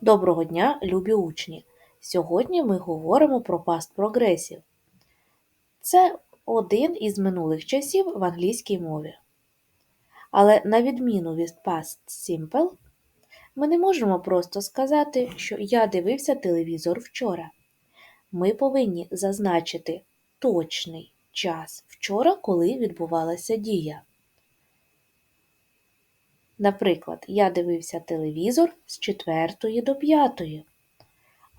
Доброго дня, любі учні! Сьогодні ми говоримо про past progressive. Це один із минулих часів в англійській мові. Але на відміну від past simple, ми не можемо просто сказати, що я дивився телевізор вчора. Ми повинні зазначити точний час вчора, коли відбувалася дія. Наприклад, я дивився телевізор з 4 до 5.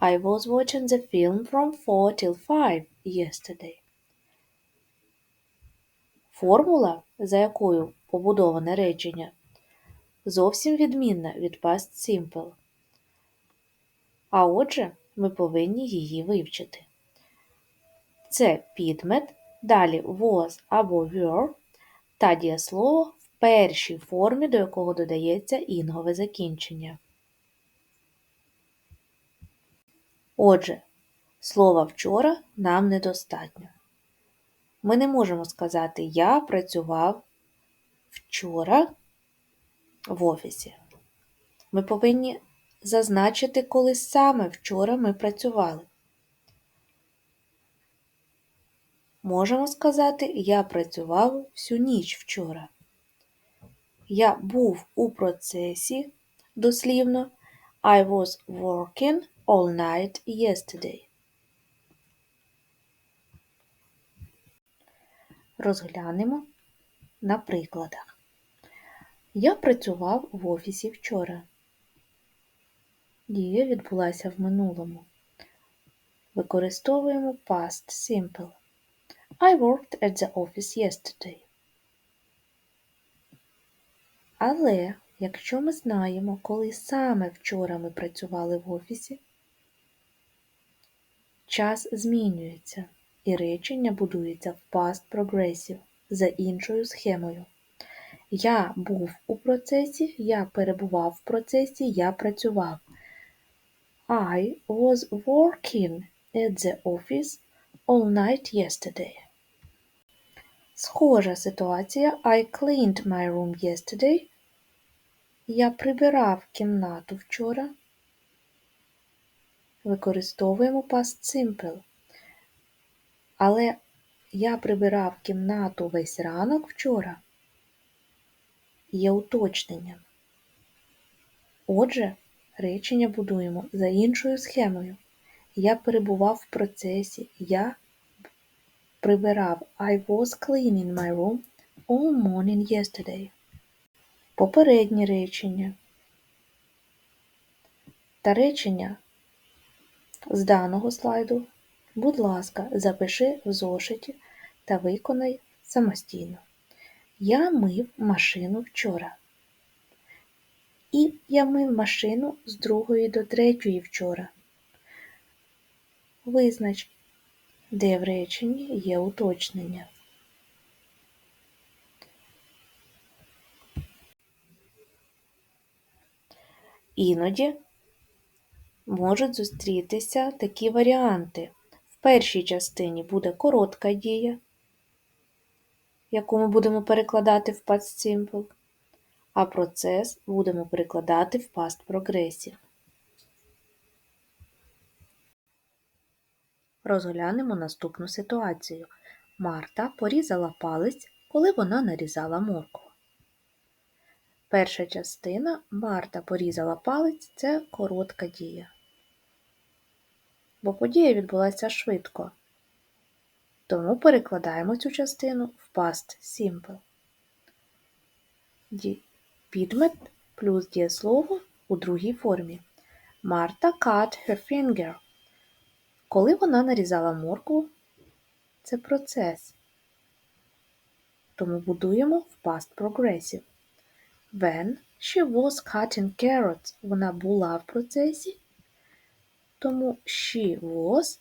I was watching the film from 4 till 5 yesterday. Формула, за якою побудоване речення, зовсім відмінна від past simple. А отже, ми повинні її вивчити. Це підмет, далі was або were та дієслово першій формі, до якого додається інгове закінчення. Отже, слова вчора нам недостатньо. Ми не можемо сказати Я працював вчора в офісі. Ми повинні зазначити, коли саме вчора ми працювали. Можемо сказати Я працював всю ніч вчора. Я був у процесі дослівно I was working all night yesterday. Розглянемо на прикладах. Я працював в офісі вчора. Дія відбулася в минулому. Використовуємо past simple. I worked at the office yesterday. Але якщо ми знаємо, коли саме вчора ми працювали в офісі, час змінюється і речення будується в past progressive за іншою схемою. Я був у процесі, я перебував в процесі, я працював. I was working at the office all night yesterday. Схожа ситуація I cleaned my room yesterday. Я прибирав кімнату вчора. Використовуємо past simple. Але я прибирав кімнату весь ранок вчора. Є уточнення. Отже, речення будуємо за іншою схемою. Я перебував в процесі. Я прибирав. I was cleaning my room all morning yesterday. Попереднє речення. Та речення з даного слайду Будь ласка, запиши в зошиті та виконай самостійно. Я мив машину вчора. І я мив машину з другої до третьої вчора. Визнач, де в реченні є уточнення. Іноді можуть зустрітися такі варіанти В першій частині буде коротка дія, яку ми будемо перекладати в past simple, а процес будемо перекладати в past progressive. Розглянемо наступну ситуацію. Марта порізала палець, коли вона нарізала моркву. Перша частина Марта порізала палець це коротка дія бо подія відбулася швидко. Тому перекладаємо цю частину в past simple. Підмет плюс дієслово у другій формі. Марта cut her finger. Коли вона нарізала моркву, це процес. Тому будуємо в past progressive. When she was cutting carrots, вона була в процесі тому she was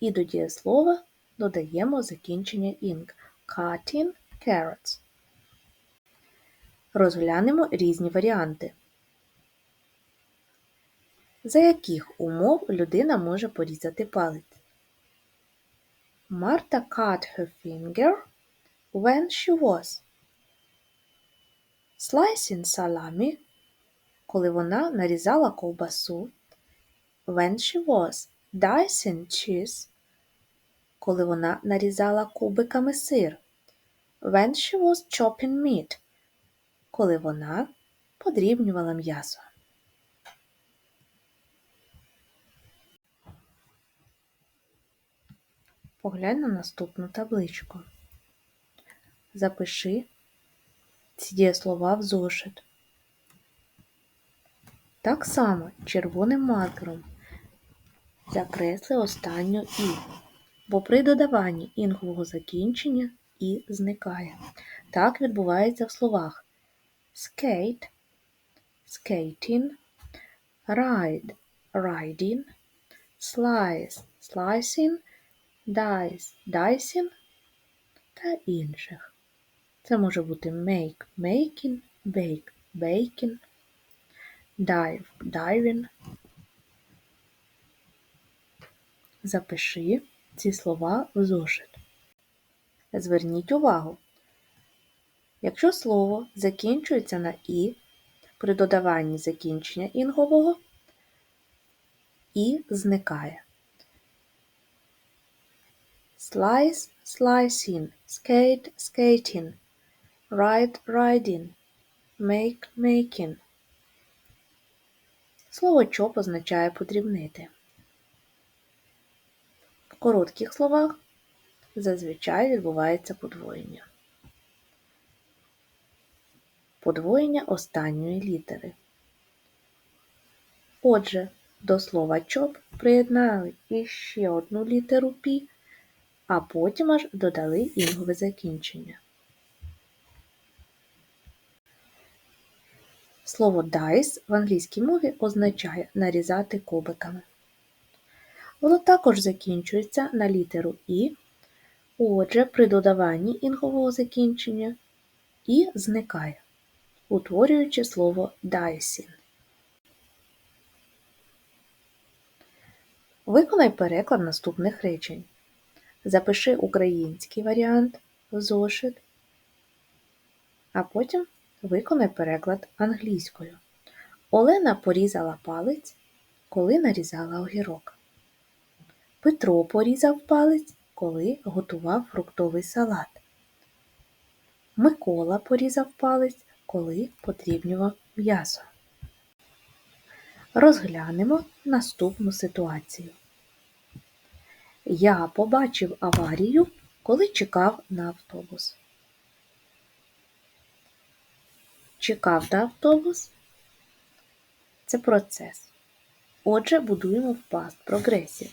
і до дієслова додаємо закінчення ing cutting carrots. Розглянемо різні варіанти. За яких умов людина може порізати палець? Марта cut her finger when she was slicing salami коли вона нарізала ковбасу. When she was dicing cheese, коли вона нарізала кубиками сир. When she was chopping meat, коли вона подрібнювала м'ясо. Поглянь на наступну табличку. Запиши ці дієслова в зошит. Так само червоним маркером закресли останню І, бо при додаванні інгового закінчення І зникає. Так відбувається в словах skate, skating, ride, riding, slice, slicing, dice, dicing та інших. Це може бути make, making, bake, baking, dive, diving. Запиши ці слова в зошит. Зверніть увагу, якщо слово закінчується на І при додаванні закінчення інгового, І зникає. Slice, slicing, skate, skating, ride, riding, make, making. Слово чоп означає подрібнити. В коротких словах зазвичай відбувається подвоєння. Подвоєння останньої літери. Отже, до слова чоп приєднали іще одну літеру пі, а потім аж додали інгове закінчення. Слово dice в англійській мові означає нарізати кубиками. Воно також закінчується на літеру І, отже, при додаванні інгового закінчення І зникає, утворюючи слово dicing. Виконай переклад наступних речень. Запиши український варіант в зошит, а потім виконай переклад англійською. Олена порізала палець, коли нарізала огірок. Петро порізав палець, коли готував фруктовий салат. Микола порізав палець, коли подрібнював м'ясо. Розглянемо наступну ситуацію. Я побачив аварію, коли чекав на автобус. Чекав на автобус це процес. Отже, будуємо в past progressive.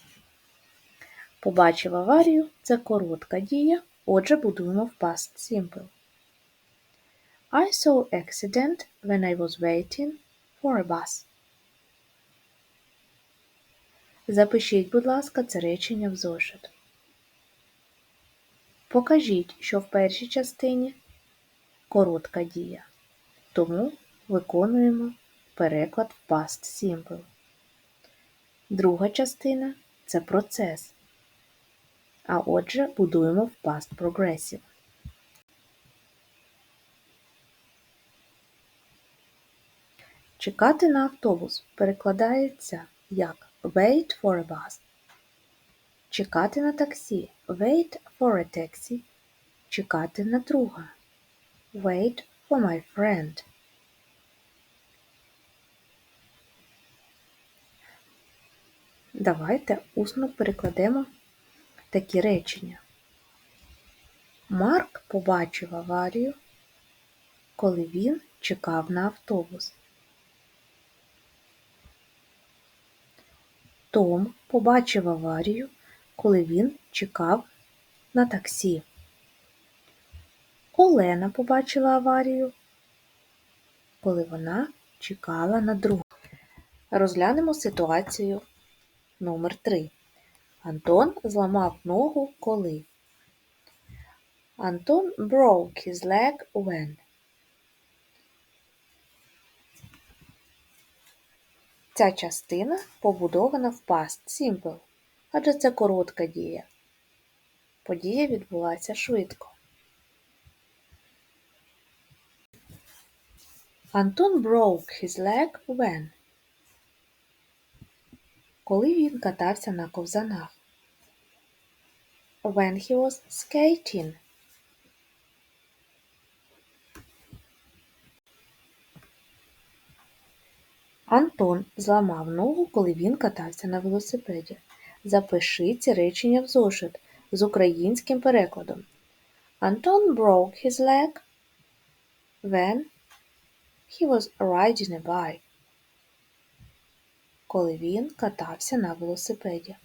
Побачив аварію це коротка дія. Отже, будуємо в past simple. I saw accident when I was waiting for a bus. Запишіть, будь ласка, це речення в зошит. Покажіть, що в першій частині коротка дія. Тому виконуємо переклад в past simple. Друга частина це процес. А отже, будуємо в past progressive. Чекати на автобус перекладається як wait for a bus. Чекати на таксі wait for a taxi. Чекати на друга wait for my friend. Давайте усно перекладемо такі речення. Марк побачив аварію, коли він чекав на автобус. Том побачив аварію, коли він чекав на таксі. Олена побачила аварію, коли вона чекала на друга. Розглянемо ситуацію номер 3 Антон зламав ногу коли. Антон broke his leg when. Ця частина побудована в past simple, адже це коротка дія. Подія відбулася швидко. Антон broke his leg when. Коли він катався на ковзанах. When he was skating. Антон зламав ногу, коли він катався на велосипеді. Запиши ці речення в зошит з українським перекладом. Антон broke his leg when he was riding a bike. Коли він катався на велосипеді.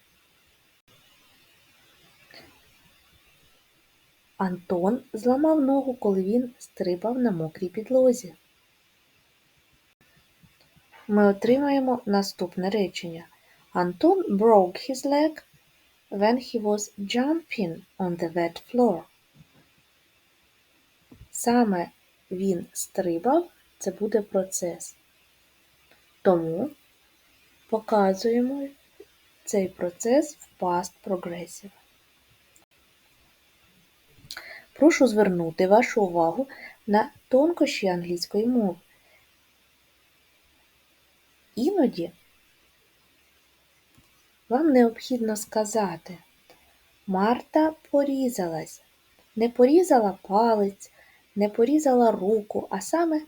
Антон зламав ногу, коли він стрибав на мокрій підлозі. Ми отримаємо наступне речення. Антон broke his leg when he was jumping on the wet floor. Саме він стрибав це буде процес. Тому показуємо цей процес в past progressive. Прошу звернути вашу увагу на тонкощі англійської мови. Іноді вам необхідно сказати Марта порізалась. Не порізала палець, не порізала руку, а саме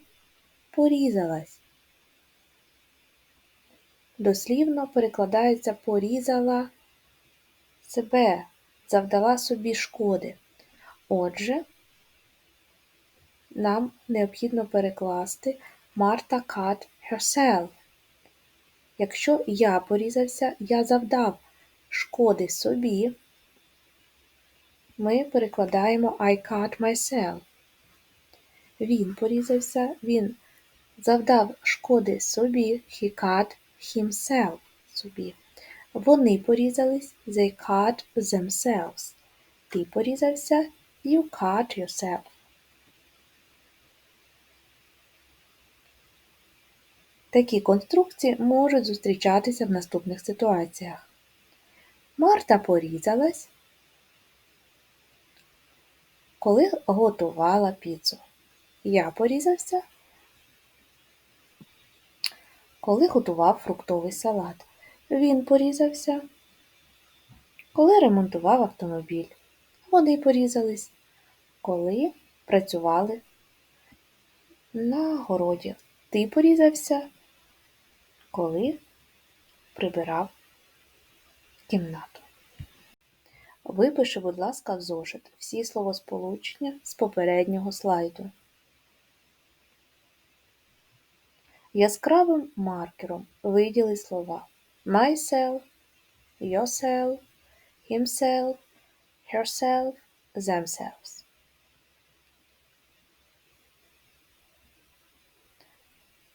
порізалась. Дослівно перекладається порізала себе, завдала собі шкоди. Отже, нам необхідно перекласти Марта cut herself. Якщо я порізався, я завдав шкоди собі, ми перекладаємо I cut myself. Він порізався, він завдав шкоди собі, he cut himself собі. Вони порізались, they cut themselves. Ти порізався, you cut yourself. Такі конструкції можуть зустрічатися в наступних ситуаціях. Марта порізалась, коли готувала піцу. Я порізався, коли готував фруктовий салат. Він порізався, коли ремонтував автомобіль. Вони порізались, коли працювали на городі. Ти порізався, коли прибирав кімнату. Випиши, будь ласка, в зошит всі словосполучення з попереднього слайду. Яскравим маркером виділи слова myself, yourself, himself, herself, themselves.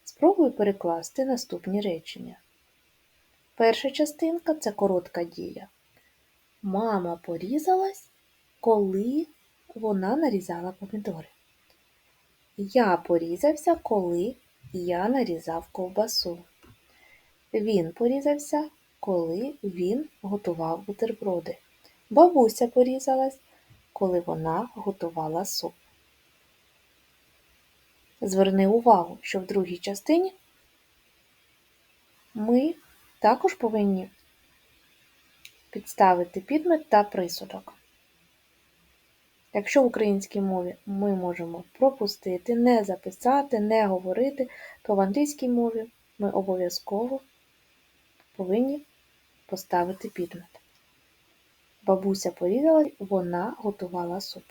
Спробуй перекласти наступні речення. Перша частинка це коротка дія. Мама порізалась, коли вона нарізала помідори. Я порізався, коли я нарізав ковбасу. Він порізався, коли він готував бутерброди. Бабуся порізалась, коли вона готувала суп. Зверни увагу, що в другій частині ми також повинні підставити підмет та присудок. Якщо в українській мові ми можемо пропустити, не записати, не говорити, то в англійській мові ми обов'язково повинні поставити підмет. Бабуся повідала, вона готувала суп.